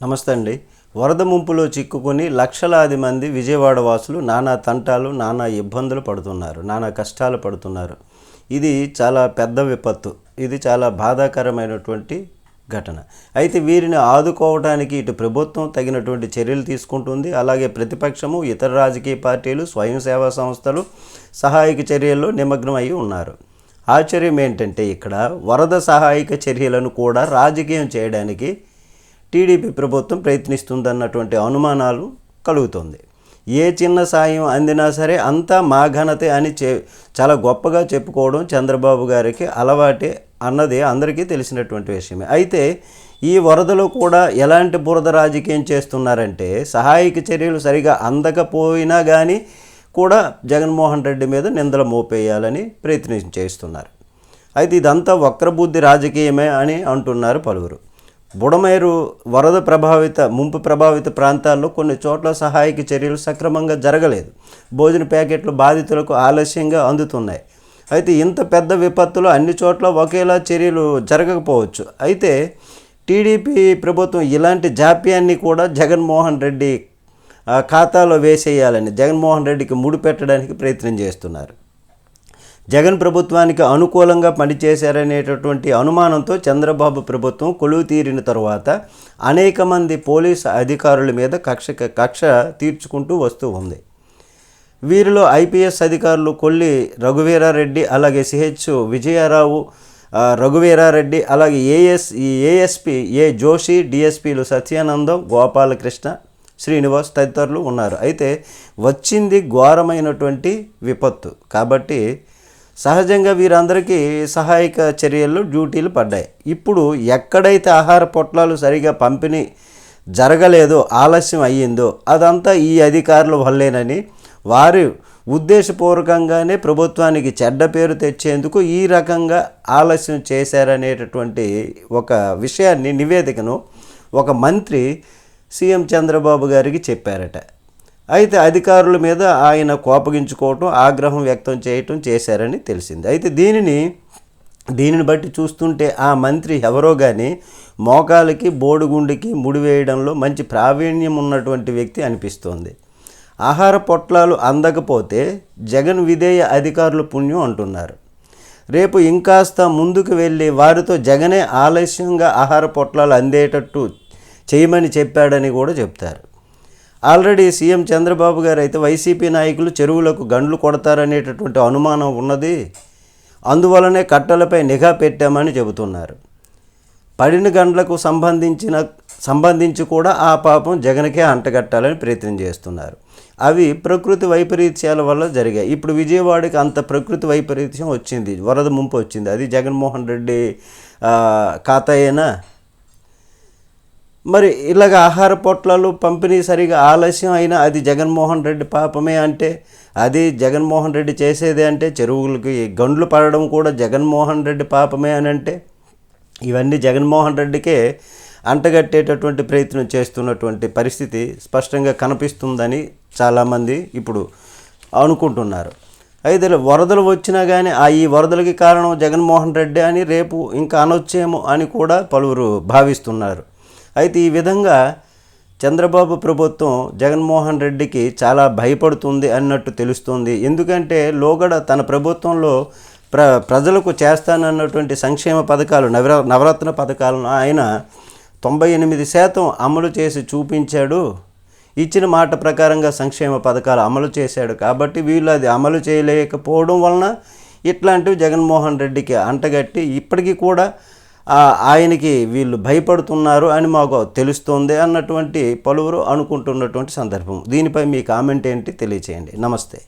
నమస్తే అండి. వరద ముంపులో చిక్కుకొని లక్షలాది మంది విజయవాడ వాసులు నానా తంటాలు నానా ఇబ్బందులు పడుతున్నారు నానా కష్టాలు పడుతున్నారు. ఇది చాలా పెద్ద విపత్తు. ఇది చాలా బాధాకరమైనటువంటి ఘటన. అయితే వీరిని ఆదుకోవడానికి ఇటు ప్రభుత్వం తగినటువంటి చర్యలు తీసుకుంటుంది. అలాగే ప్రతిపక్షము ఇతర రాజకీయ పార్టీలు స్వయం సేవా సంస్థలు సహాయక చర్యల్లో నిమగ్నం అయి ఉన్నారు. ఆశ్చర్యం ఏంటంటే ఇక్కడ వరద సహాయక చర్యలను కూడా రాజకీయం చేయడానికి టీడీపీ ప్రభుత్వం ప్రయత్నిస్తుందన్నటువంటి అనుమానాలు కలుగుతుంది. ఏ చిన్న సాయం అందినా సరే అంతా మా ఘనతే అని చే చాలా గొప్పగా చెప్పుకోవడం చంద్రబాబు గారికి అలవాటే అన్నది అందరికీ తెలిసినటువంటి విషయమే. అయితే ఈ వరదలో కూడా ఎలాంటి బురద రాజకీయం చేస్తున్నారంటే సహాయక చర్యలు సరిగా అందకపోయినా కానీ కూడా జగన్మోహన్ రెడ్డి మీద నిందలు మోపేయాలని ప్రయత్నం చేస్తున్నారు. అయితే ఇదంతా వక్రబుద్ధి రాజకీయమే అని అంటున్నారు పలువురు. బుడమేరు వరద ప్రభావిత ముంపు ప్రభావిత ప్రాంతాల్లో కొన్ని చోట్ల సహాయక చర్యలు సక్రమంగా జరగలేదు. భోజన ప్యాకెట్లు బాధితులకు ఆలస్యంగా అందుతున్నాయి. అయితే ఇంత పెద్ద విపత్తులు అన్ని చోట్ల ఒకేలా చర్యలు జరగకపోవచ్చు. అయితే టీడీపీ ప్రభుత్వం ఇలాంటి జాప్యాన్ని కూడా జగన్మోహన్ రెడ్డి ఖాతాలో వేసేయాలని జగన్మోహన్ రెడ్డికి ముడిపెట్టడానికి ప్రయత్నం చేస్తున్నారు. జగన్ ప్రభుత్వానికి అనుకూలంగా పనిచేశారనేటటువంటి అనుమానంతో చంద్రబాబు ప్రభుత్వం కొలువు తీరిన తరువాత అనేక మంది పోలీసు అధికారుల మీద కక్ష కక్ష తీర్చుకుంటూ వస్తూ ఉంది. వీరిలో ఐపీఎస్ అధికారులు కొల్లి రఘువీరారెడ్డి అలాగే సిహెచ్ విజయారావు రఘువీరారెడ్డి అలాగే ఏఎస్ ఈ ఏఎస్పి ఏ జోషి డిఎస్పీలు సత్యానందం గోపాలకృష్ణ శ్రీనివాస్ తదితరులు ఉన్నారు. అయితే వచ్చింది ఘోరమైనటువంటి విపత్తు. కాబట్టి సహజంగా వీరందరికీ సహాయక చర్యల్లో డ్యూటీలు పడ్డాయి. ఇప్పుడు ఎక్కడైతే ఆహార పొట్లాలు సరిగా పంపిణీ జరగలేదో ఆలస్యం అయ్యిందో అదంతా ఈ అధికారుల వల్లేనని వారు ఉద్దేశపూర్వకంగానే ప్రభుత్వానికి చెడ్డ పేరు తెచ్చేందుకు ఈ రకంగా ఆలస్యం చేశారనేటటువంటి ఒక విషయాన్ని నివేదికను ఒక మంత్రి సీఎం చంద్రబాబు గారికి చెప్పారట. అయితే అధికారుల మీద ఆయన కోపగించుకోవటం ఆగ్రహం వ్యక్తం చేయటం చేశారని తెలిసింది. అయితే దీనిని దీనిని బట్టి చూస్తుంటే ఆ మంత్రి ఎవరో కానీ మోకాలకి బోడుగుండికి ముడివేయడంలో మంచి ప్రావీణ్యం ఉన్నటువంటి వ్యక్తి అనిపిస్తోంది. ఆహార పొట్లాలు అందకపోతే జగన్ విధేయ అధికారులు పుణ్యం అంటున్నారు. రేపు ఇంకాస్త ముందుకు వెళ్ళి వారితో జగనే ఆలస్యంగా ఆహార పొట్లాలు అందేటట్టు చేయమని చెప్పాడని కూడా చెప్తారు. ఆల్రెడీ సీఎం చంద్రబాబు గారు అయితే వైసీపీ నాయకులు చెరువులకు గండ్లు కొడతారనేటటువంటి అనుమానం ఉన్నది. అందువలనే కట్టలపై నిఘా పెట్టామని చెబుతున్నారు. పడిన గండ్లకు సంబంధించిన సంబంధించి కూడా ఆ పాపం జగన్కే అంటగట్టాలని ప్రయత్నం చేస్తున్నారు. అవి ప్రకృతి వైపరీత్యాల వల్ల జరిగాయి. ఇప్పుడు విజయవాడకి అంత ప్రకృతి వైపరీత్యం వచ్చింది వరద ముంపు వచ్చింది. అది జగన్మోహన్ రెడ్డి ఆ, ఖాతాయేనా? మరి ఇలాగ ఆహార పొట్లాలు పంపిణీ సరిగా ఆలస్యం అయినా అది జగన్మోహన్ రెడ్డి పాపమే అంటే అది జగన్మోహన్ రెడ్డి చేసేదే అంటే చెరువులకి గండ్లు పడడం కూడా జగన్మోహన్ రెడ్డి పాపమే అని అంటే ఇవన్నీ జగన్మోహన్ రెడ్డికే అంటగట్టేటటువంటి ప్రయత్నం చేస్తున్నటువంటి పరిస్థితి స్పష్టంగా కనిపిస్తుందని చాలామంది ఇప్పుడు అనుకుంటున్నారు. అయితే వరదలు వచ్చినా కానీ ఆ ఈ వరదలకి కారణం జగన్మోహన్ రెడ్డి అని రేపు ఇంకా అనొచ్చేమో అని కూడా పలువురు భావిస్తున్నారు. అయితే ఈ విధంగా చంద్రబాబు ప్రభుత్వం జగన్మోహన్ రెడ్డికి చాలా భయపడుతుంది అన్నట్టు తెలుస్తుంది. ఎందుకంటే లోగడ తన ప్రభుత్వంలో ప్ర ప్రజలకు చేస్తానన్నటువంటి సంక్షేమ పథకాలు నవర నవరత్న పథకాలను ఆయన తొంభై ఎనిమిది శాతం అమలు చేసి చూపించాడు. ఇచ్చిన మాట ప్రకారంగా సంక్షేమ పథకాలు అమలు చేశాడు. కాబట్టి వీళ్ళు అది అమలు చేయలేకపోవడం వలన ఇట్లాంటివి జగన్మోహన్ రెడ్డికి అంటగట్టి ఇప్పటికీ కూడా ఆయనకి వీళ్ళు భయపడుతున్నారు అని మాకు తెలుస్తోంది అన్నటువంటి పలువురు అనుకుంటున్నటువంటి సందర్భం. దీనిపై మీ కామెంట్ ఏంటి తెలియచేయండి. నమస్తే.